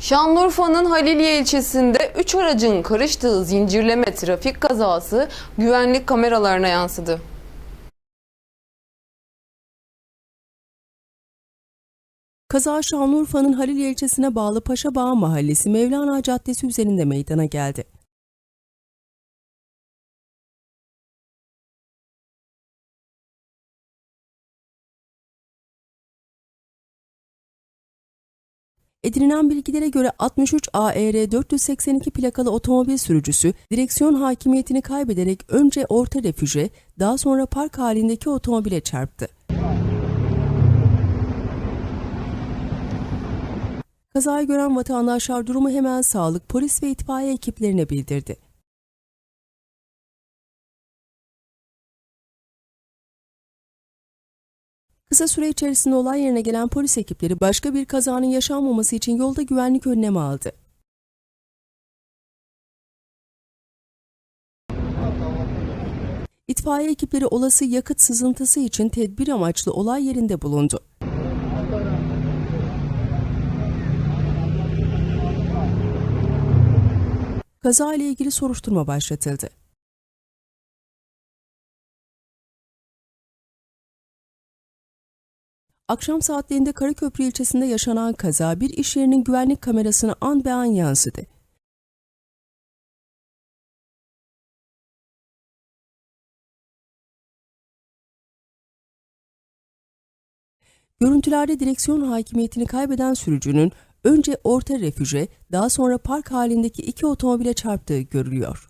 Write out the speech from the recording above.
Şanlıurfa'nın Haliliye ilçesinde 3 aracın karıştığı zincirleme trafik kazası güvenlik kameralarına yansıdı. Kaza Şanlıurfa'nın Haliliye ilçesine bağlı Paşabağ Mahallesi Mevlana Caddesi üzerinde meydana geldi. Edinilen bilgilere göre 63 AER 482 plakalı otomobil sürücüsü direksiyon hakimiyetini kaybederek önce orta refüje, daha sonra park halindeki otomobile çarptı. Kazayı gören vatandaşlar durumu hemen sağlık, polis ve itfaiye ekiplerine bildirdi. Kısa süre içerisinde olay yerine gelen polis ekipleri başka bir kazanın yaşanmaması için yolda güvenlik önlemi aldı. İtfaiye ekipleri olası yakıt sızıntısı için tedbir amaçlı olay yerinde bulundu. Kaza ile ilgili soruşturma başlatıldı. Akşam saatlerinde Karaköprü ilçesinde yaşanan kaza bir iş yerinin güvenlik kamerasına an be an yansıdı. Görüntülerde direksiyon hakimiyetini kaybeden sürücünün önce orta refüje, daha sonra park halindeki iki otomobile çarptığı görülüyor.